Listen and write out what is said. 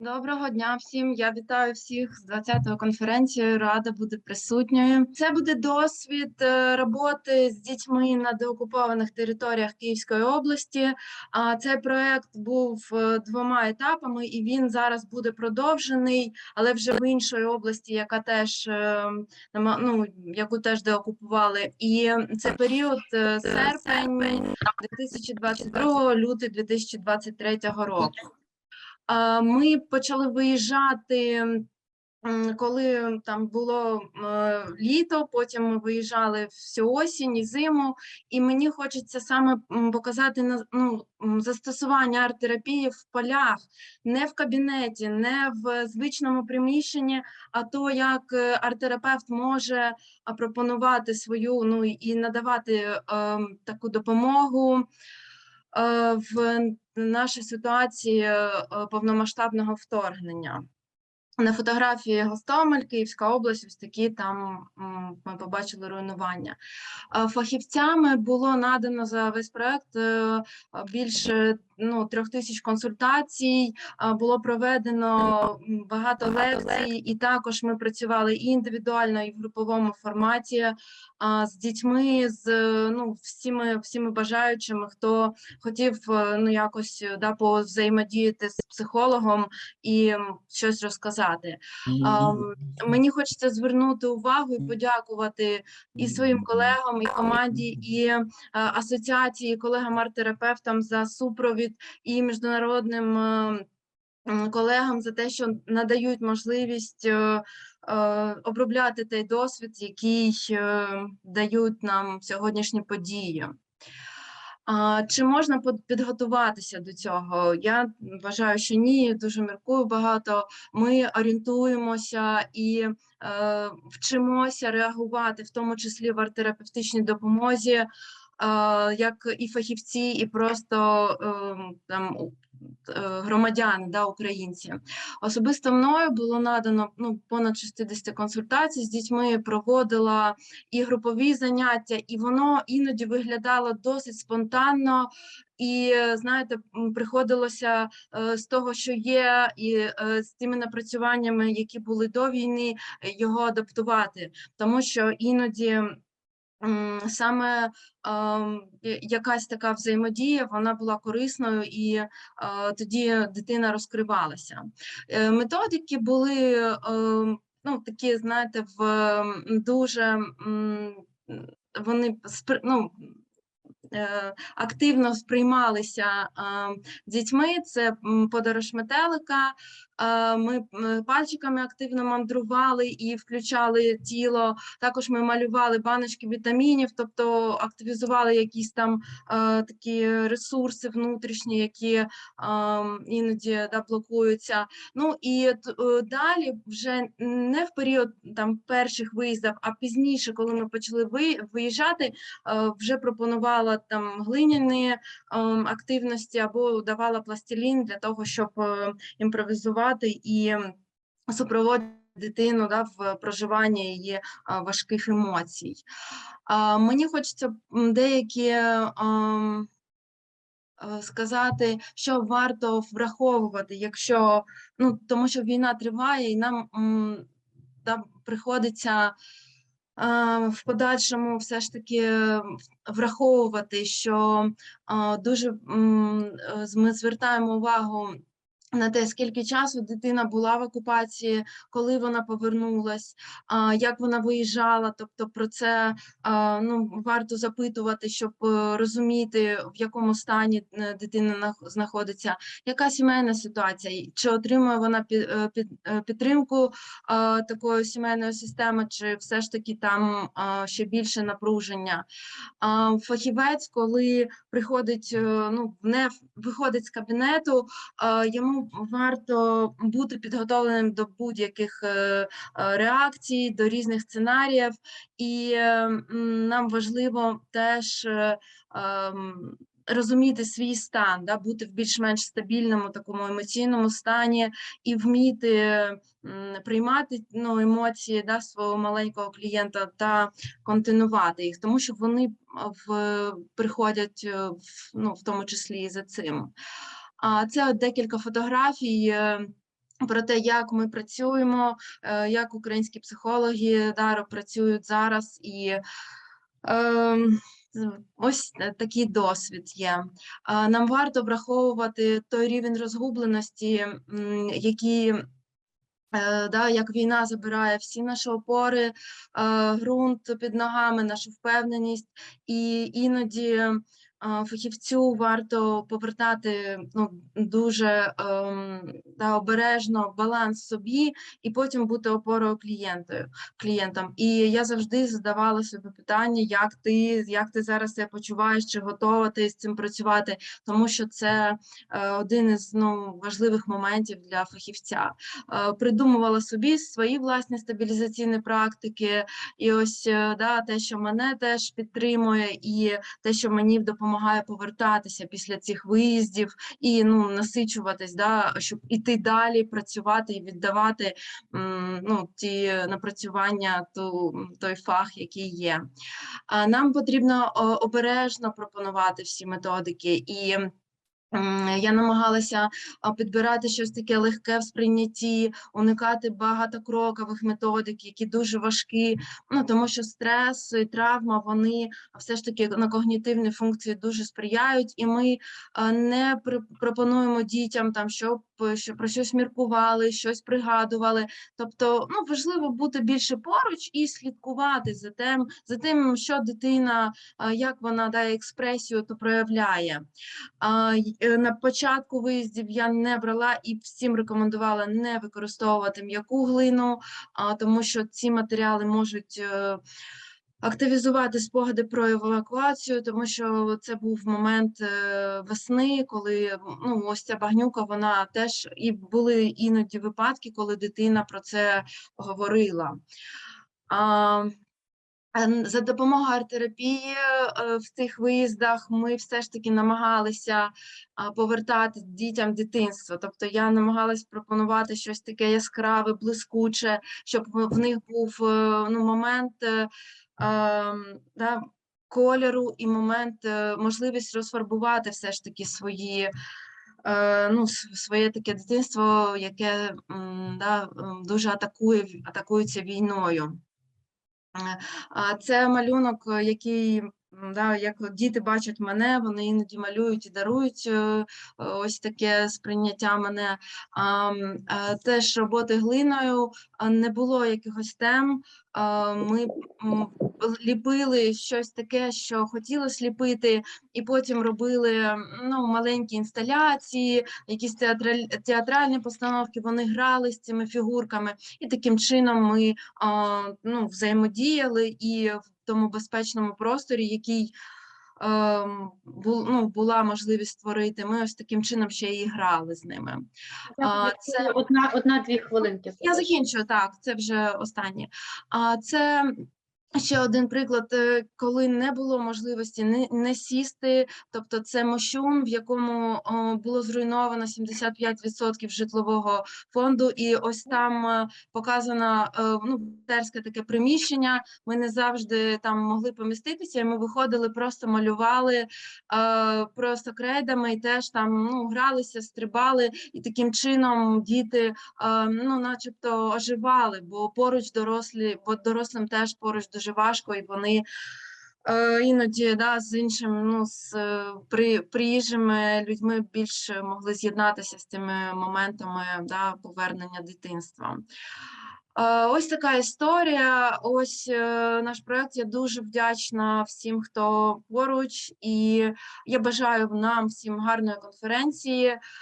Доброго дня всім. Я вітаю всіх з 20-ї конференції. Рада бути присутньою. Це буде досвід е, роботи з дітьми на деокупованих територіях Київської області. А цей проект був е, двома етапами, і він зараз буде продовжений, але вже в іншої області, яка теж е, ну, яку теж деокупували. І це період серпень 2022 лютий 2023 року. Ми почали виїжджати, коли там було літо, потім ми виїжджали всю осінь і зиму, і мені хочеться саме показати ну, застосування арт-терапії в полях, не в кабінеті, не в звичному приміщенні, а то, як е, арт-терапевт може пропонувати свою ну, і надавати е, таку допомогу в нашій ситуації е, повномасштабного вторгнення. На фотографії Гостомель, Київська область, ось такі там ми побачили руйнування. Фахівцями було надано за весь проект е, більше ну, трьох тисяч консультацій, було проведено багато лекцій, і також ми працювали і індивідуально, і в груповому форматі з дітьми, з ну, всіми, всіми бажаючими, хто хотів е, ну, якось да, повзаємодіяти з психологом і щось розказати. А, м, Мені хочеться звернути увагу і подякувати і своїм колегам, і команді, і е, асоціації, колегам арт-терапевтам за супровід і міжнародним. е, Колегам за те, що надають можливість е, е, обробляти той досвід, який дають нам сьогоднішні події. Чи можна підготуватися до цього? Я вважаю, що ні, дуже міркую багато. Ми орієнтуємося і е, вчимося реагувати, в тому числі в арт-терапевтичній допомозі, е, як і фахівці, і просто ем, там громадяни, да, українці. Особисто мною було надано ну, понад 60 консультацій з дітьми, проводила і групові заняття, і воно іноді виглядало досить спонтанно. І е, знаєте, приходилося е, з того, що є, і е, з тими напрацюваннями, які були до війни, е, його адаптувати, тому що іноді. Саме ем, якась така взаємодія, вона була корисною, і е, тоді дитина розкривалася. Е, Методики були ем, ну, такі, знаєте, в дуже вони ну, е, активно сприймалися е, дітьми. Це подорож метелика. Е, Ми пальчиками активно мандрували і включали тіло. Також ми малювали баночки вітамінів, тобто активізували якісь там е, такі ресурси внутрішні, які е, іноді да, блокуються. Ну і е, далі вже не в період там перших виїздів, а пізніше, коли ми почали виїжджати, е, вже пропонувала там глиняні ем, активності або давала пластилін для того, щоб е, імпровізувати і супроводити дитину да, в проживанні її важких емоцій. Мені хочеться деякі. е, Сказати, що варто враховувати, якщо ну тому, що війна триває, і нам да, приходиться а, в подальшому все ж таки е, враховувати, що дуже е, ми звертаємо увагу на те, скільки часу дитина була в окупації, коли вона повернулась, як вона виїжджала. Тобто про це ну, варто запитувати, щоб е, розуміти, в якому стані е, дитина знаходиться, яка сімейна ситуація, чи отримує вона е, під- підтримку такої сімейної системи, чи все ж таки там ще більше напруження. Фахівець, коли приходить, ну, не виходить з кабінету, а, варто бути підготовленим до будь-яких е, е, реакцій, до різних сценаріїв, і е, нам важливо теж. ем, Розуміти свій стан, да, бути в більш-менш стабільному такому емоційному стані і вміти приймати ну, емоції да, свого маленького клієнта та континувати їх, тому що вони в, приходять в, ну, в тому числі і за цим. А це декілька фотографій. е, про те, як ми працюємо, е, як українські психологи да, працюють зараз, і ем, ось такий досвід є. Нам варто враховувати той рівень розгубленості, який. е, Да, як війна забирає всі наші опори, ґрунт під ногами, нашу впевненість, і іноді фахівцю варто повертати ну, дуже ем, да, обережно баланс собі і потім бути опорою клієнту, клієнтам. І я завжди задавала собі питання, як ти, як ти зараз себе почуваєш, чи готова ти з цим працювати, тому що це е, один із ну, важливих моментів для фахівця. Е, придумувала собі свої власні стабілізаційні практики, і ось е, да, те, що мене теж підтримує, і те, що мені допомагає повертатися після цих виїздів і ну, насичуватись, да, щоб іти далі, працювати і віддавати ну, ті напрацювання, ту, той фах, який є. Нам потрібно обережно пропонувати всі методики і. Я намагалася підбирати щось таке легке в сприйнятті, уникати багатокрокових методик, які дуже важкі. Ну тому що стрес і травма вони все ж таки на когнітивні функції дуже сприяють, і ми не пропонуємо дітям там, щоб що про щось міркували, щось пригадували. Тобто, ну важливо бути більше поруч і слідкувати за тим, за тим, що дитина, як вона дає експресію, то проявляє. Е, На початку виїздів я не брала і всім рекомендувала не використовувати м'яку глину, тому що ці матеріали можуть е, активізувати спогади про евакуацію, тому що це був момент е, весни, коли ну, ось ця багнюка, вона теж і були іноді випадки, коли дитина про це говорила. А, За допомогою арт-терапії е, в цих виїздах ми все ж таки намагалися повертати дітям дитинство. Тобто я намагалась пропонувати щось таке яскраве, блискуче, щоб в них був е, ну, момент да, кольору і момент, е, можливість розфарбувати все ж таки свої. е, Ну, своє таке дитинство, яке да, дуже атакує, атакується війною. Е, це малюнок, який да, як діти бачать мене, вони іноді малюють і дарують е, е, ось таке сприйняття мене. Е, Теж роботи глиною не було якихось тем. Ми ліпили щось таке, що хотілося ліпити, і потім робили ну, маленькі інсталяції, якісь театраль... театральні постановки. Вони грали з цими фігурками, і таким чином ми ну, взаємодіяли і тому безпечному просторі, який ем, ну, була можливість створити, ми ось таким чином ще і грали з ними. Це- одна, одна-дві хвилинки. Я закінчую, так, це вже останнє. А це ще один приклад, е, коли не було можливості не, не сісти, тобто це мощун, в якому о, було зруйновано 75% житлового фонду, і ось там е, показано е, ну, терське таке приміщення. Ми не завжди там могли поміститися, і ми виходили, просто малювали е, просто крейдами, і теж там ну, гралися, стрибали, і таким чином діти е, ну, начебто оживали, бо поруч дорослі, бо дорослим теж поруч дуже важко, і вони е, іноді да, з іншим, ну, з е, при, приїжджими людьми більше могли з'єднатися з цими моментами да, повернення дитинства. Е, Ось така історія. Ось наш проект. Я дуже вдячна всім, хто поруч, і я бажаю нам всім гарної конференції.